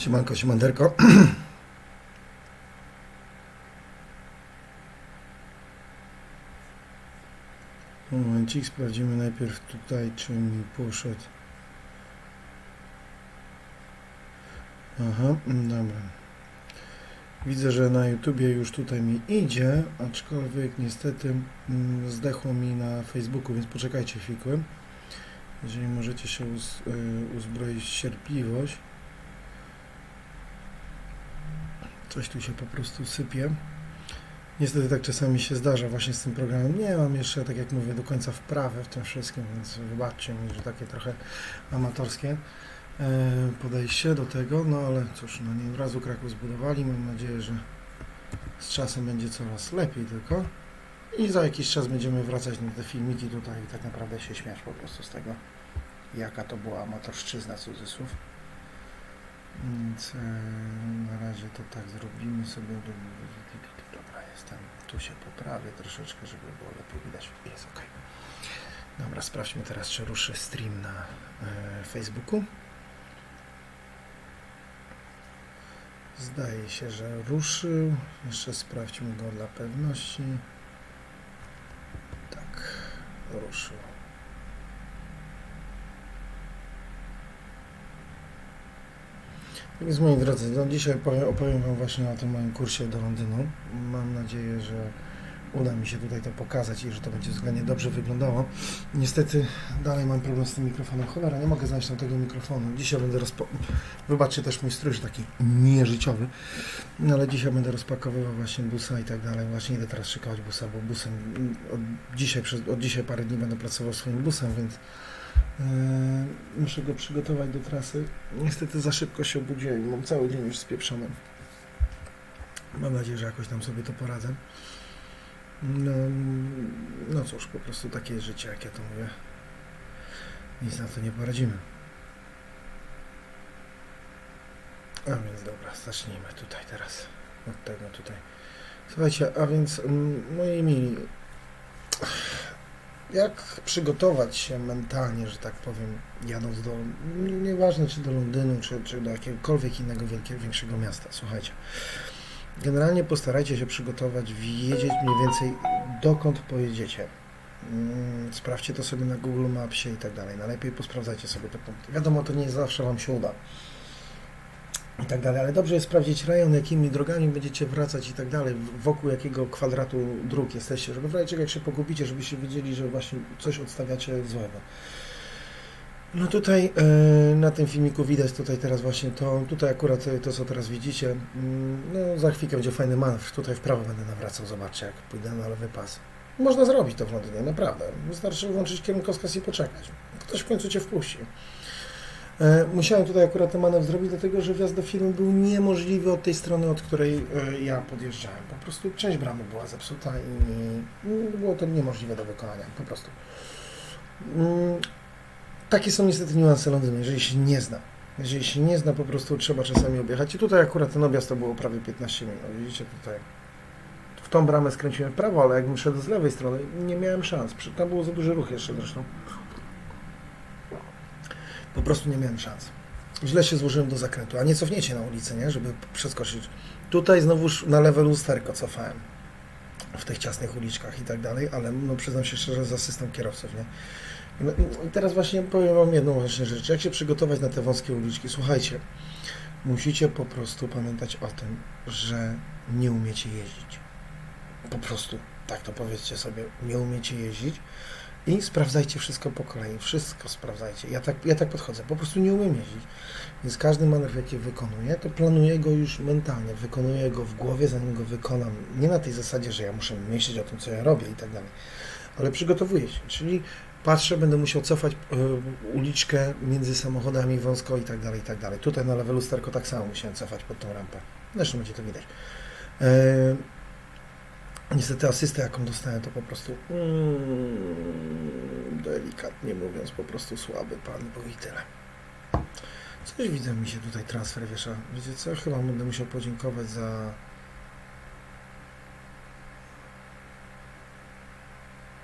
Siemanko, siemanderko. Momencik, sprawdzimy najpierw tutaj, czy mi poszedł. Aha, dobra. Widzę, że na YouTubie już tutaj mi idzie, aczkolwiek niestety mm, zdechło mi na Facebooku, więc poczekajcie chwilkę. Jeżeli możecie się uz, y, uzbroić w cierpliwość. Coś tu się po prostu sypie. Niestety tak czasami się zdarza właśnie z tym programem. Nie mam jeszcze, tak jak mówię, do końca wprawy w tym wszystkim, więc wybaczcie mi, że takie trochę amatorskie e, podejście do tego, no ale cóż, no nie od razu Kraków zbudowali. Mam nadzieję, że z czasem będzie coraz lepiej tylko. I za jakiś czas będziemy wracać na te filmiki tutaj i tak naprawdę się śmiać po prostu z tego, jaka to była amatorszczyzna cudzysłów. Więc e, na razie to tak zrobimy sobie. Do, dobra, jestem. Tu się poprawię troszeczkę, żeby było lepiej widać. Jest ok. Dobra, sprawdźmy teraz, czy ruszy stream na e, Facebooku. Zdaje się, że ruszył. Jeszcze sprawdźmy go dla pewności. Tak, ruszył. Więc moi drodzy, no dzisiaj opowiem, Wam właśnie o tym moim kursie do Londynu. Mam nadzieję, że uda mi się tutaj to pokazać i że to będzie względnie dobrze wyglądało. Niestety dalej mam problem z tym mikrofonem. Cholera, nie mogę znaleźć tego mikrofonu. Dzisiaj będę rozpo... Wybaczcie też mój strój, taki nieżyciowy. No ale dzisiaj będę rozpakowywał właśnie busa i tak dalej. Właśnie idę teraz szykować busa, bo busem od dzisiaj, przez, od dzisiaj parę dni będę pracował swoim busem, więc Muszę go przygotować do trasy. Niestety za szybko się obudziłem. Mam cały dzień już spieprzony. Mam nadzieję, że jakoś tam sobie to poradzę. No, no cóż, po prostu takie życie, jak ja to mówię. Nic na to nie poradzimy. A więc dobra, zacznijmy tutaj teraz. Od tego tutaj. Słuchajcie, a więc mm, moi mili, jak przygotować się mentalnie, że tak powiem, jadąc do, nieważne czy do Londynu, czy, czy do jakiegokolwiek innego wielkiego, większego miasta. Słuchajcie, generalnie postarajcie się przygotować, wiedzieć mniej więcej dokąd pojedziecie. Mm, Sprawdźcie to sobie na Google Mapsie i tak dalej. Najlepiej posprawdzajcie sobie te punkty. Wiadomo, to nie zawsze Wam się uda i tak dalej, ale dobrze jest sprawdzić rejon, jakimi drogami będziecie wracać i tak dalej, wokół jakiego kwadratu dróg jesteście, żeby w razie czego jak się pogubicie, żebyście wiedzieli, że właśnie coś odstawiacie złego. No tutaj e, na tym filmiku widać tutaj teraz właśnie to, tutaj akurat e, to co teraz widzicie, mm, no za chwilkę będzie fajny manewr, tutaj w prawo będę nawracał, zobaczcie jak pójdę na lewy pas. Można zrobić to w Londynie, naprawdę, wystarczy włączyć kierunkowskaz i poczekać. Ktoś w końcu Cię wpuści. E, Musiałem tutaj akurat ten manewr zrobić, dlatego że wjazd do firmy był niemożliwy od tej strony, od której e, ja podjeżdżałem. Po prostu część bramy była zepsuta i było to niemożliwe do wykonania, po prostu. Mm, Takie są niestety niuanse Londynu, jeżeli się nie zna. Jeżeli się nie zna, po prostu trzeba czasami objechać. I tutaj akurat ten objazd to było prawie 15 minut. Widzicie tutaj. W tą bramę skręciłem w prawo, ale jakbym szedł z lewej strony, nie miałem szans. Tam było za duży ruch jeszcze zresztą. Po prostu nie miałem szans. Źle się złożyłem do zakrętu, a nie cofniecie na ulicę, nie? Żeby przeskoczyć. Tutaj znowuż na lewe lusterko cofałem. W tych ciasnych uliczkach i tak dalej, ale no przyznam się szczerze, z asystą kierowców, nie? No, I teraz właśnie powiem Wam jedną właśnie rzecz. Jak się przygotować na te wąskie uliczki? Słuchajcie, musicie po prostu pamiętać o tym, że nie umiecie jeździć. Po prostu, tak to powiedzcie sobie, nie umiecie jeździć i sprawdzajcie wszystko po kolei, wszystko sprawdzajcie. Ja tak, ja tak podchodzę, po prostu nie umiem jeździć. Więc każdy manewr, jaki wykonuję, to planuję go już mentalnie, wykonuję go w głowie, zanim go wykonam. Nie na tej zasadzie, że ja muszę myśleć o tym, co ja robię i tak dalej, ale przygotowuję się, czyli patrzę, będę musiał cofać e, uliczkę między samochodami wąsko i tak dalej, i tak dalej. Tutaj na lewe lusterko tak samo musiałem cofać pod tą rampę. Zresztą będzie to widać. Niestety asystę, jaką dostałem, to po prostu mm, delikatnie mówiąc, po prostu słaby pan był i tyle. Coś widzę, mi się tutaj transfer wiesza. Wiecie co? Chyba będę musiał podziękować za